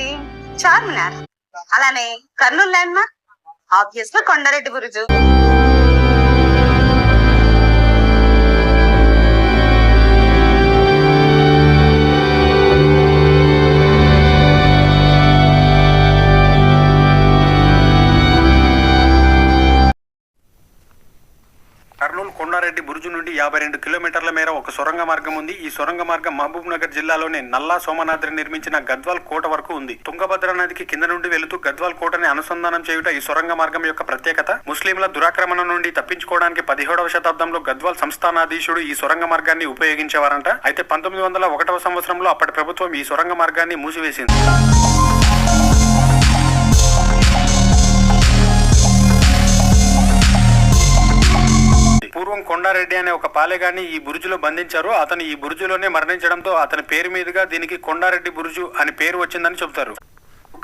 ఏంటి? చార్మినార్. అలానే Kurnool land mark ఆబ్వియస్గా కొండారెడ్డి బురుజు రంగారెడ్డి బురుజు నుండి యాభై రెండు కిలోమీటర్ల మేర ఒక సొరంగ మార్గం ఉంది. ఈ సొరంగ మార్గం మహబూబ్ నగర్ జిల్లాలోని నల్లా సోమనాద్రి నిర్మించిన గద్వాల్ కోట వరకు ఉంది. తుంగభద్ర నదికి కింద నుండి వెళుతూ గద్వాల్ కోటని అనుసంధానం చేయుట ఈ సొరంగ మార్గం యొక్క ప్రత్యేకత. ముస్లింల దురాక్రమణ నుండి తప్పించుకోవడానికి పదిహేడవ శతాబ్దంలో గద్వాల్ సంస్థానాధీశుడు ఈ సొరంగ మార్గాన్ని ఉపయోగించేవారంట. అయితే పంతొమ్మిది వందల ఒకటవ సంవత్సరంలో అప్పటి ప్రభుత్వం ఈ సొరంగ మార్గాన్ని మూసివేసింది. కొండారెడ్డి అనే ఒక పాలెగాన్ని ఈ బురుజులో బంధించారు. అతను ఈ బురుజులోనే మరణించడంతో అతని పేరు మీదుగా దీనికి కొండారెడ్డి బురుజు అని పేరు వచ్చిందని చెబుతారు.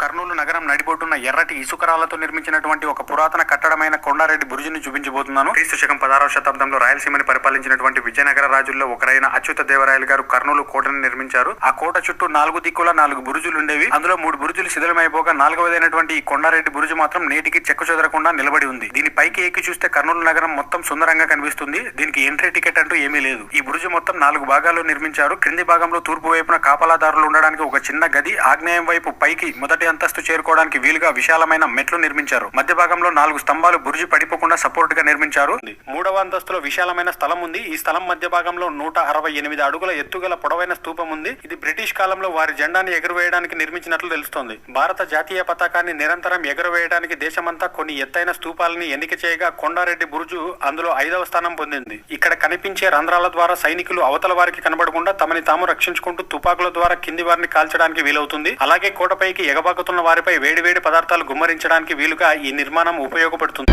కర్నూలు నగరం నడిబొట్టున్న ఎర్రటి ఇసుకరాలతో నిర్మించినటువంటి ఒక పురాతన కట్టడమైన కొండారెడ్డి బురుజుని చూపించబోతున్నాను. క్రీస్తు శకం పదహారవ శతాబ్దంలో రాయలసీమని పరిపాలించినటువంటి విజయనగర రాజుల్లో ఒకరైన అచ్యుత దేవరాయలు గారు కర్నూలు కోటను నిర్మించారు. ఆ కోట చుట్టూ నాలుగు దిక్కుల నాలుగు బురుజులు ఉండేవి. అందులో మూడు బురుజులు శిథిలమైపోగా నాలుగవదైనటువంటి ఈ కొండారెడ్డి బురుజు మాత్రం నేటికి చెక్కు చెదరకుండా నిలబడి ఉంది. దీని పైకి ఎక్కి చూస్తే కర్నూలు నగరం మొత్తం సుందరంగా కనిపిస్తుంది. దీనికి ఎంట్రీ టికెట్ అంటూ ఏమీ లేదు. ఈ బురుజు మొత్తం నాలుగు భాగాల్లో నిర్మించారు. క్రింది భాగంలో తూర్పు వైపున కాపలాదారులు ఉండడానికి ఒక చిన్న గది. ఆగ్నేయం వైపు పైకి మొదటి అంతస్తు చేరుకోవడానికి వీలుగా విశాలమైన మెట్లు నిర్మించారు. మధ్య భాగంలో నాలుగు స్తంభాలు బురుజు పడిపోకుండా సపోర్ట్గా నిర్మించారు. మూడవ అంతస్తులో విశాలమైన స్థలం ఉంది. ఈ స్థలం మధ్య భాగంలో నూట అరవై ఎనిమిది అడుగుల ఎత్తుగల పొడవైన స్తూపం ఉంది. ఇది బ్రిటిష్ కాలంలో వారి జెండాని ఎగురవేయడానికి నిర్మించినట్లు తెలుస్తోంది. భారత జాతీయ పతాకాన్ని నిరంతరం ఎగురవేయడానికి దేశమంతా కొన్ని ఎత్తైన స్తూపాలని ఎన్నిక చేయగా కొండారెడ్డి బురుజు అందులో ఐదవ స్థానం పొందింది. ఇక్కడ కనిపించే రంధ్రాల ద్వారా సైనికులు అవతల వారికి కనబడకుండా తమని తాము రక్షించుకుంటూ తుపాకుల ద్వారా కింది వారిని కాల్చడానికి వీలవుతుంది. అలాగే కోటపైకి ఎగబాకుతున్న వారిపై వేడివేడి పదార్థాలు గుమ్మరించడానికి వీలుగా ఈ నిర్మాణం ఉపయోగపడుతుంది.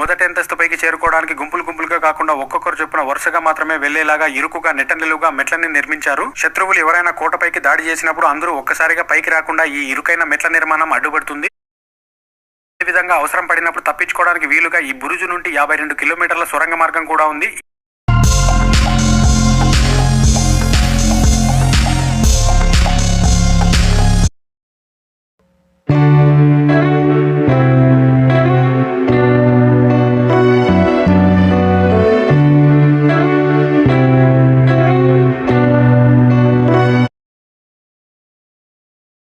మొదటి అంతస్తు పైకి చేరుకోవడానికి గుంపులు గుంపులుగా కాకుండా ఒక్కొక్కరు చొప్పున వరుసగా మాత్రమే వెళ్ళేలాగా ఇరుకుగా నెట్టనిలుగా మెట్లని నిర్మించారు. శత్రువులు ఎవరైనా కోటపైకి దాడి చేసినప్పుడు అందరూ ఒక్కసారిగా పైకి రాకుండా ఈ ఇరుకైన మెట్ల నిర్మాణం అడ్డుపడుతుంది. విధంగా అవసరం పడినప్పుడు తప్పించుకోవడానికి వీలుగా ఈ బురుజు నుండి యాభై రెండు కిలోమీటర్ల సొరంగ మార్గం కూడా ఉంది.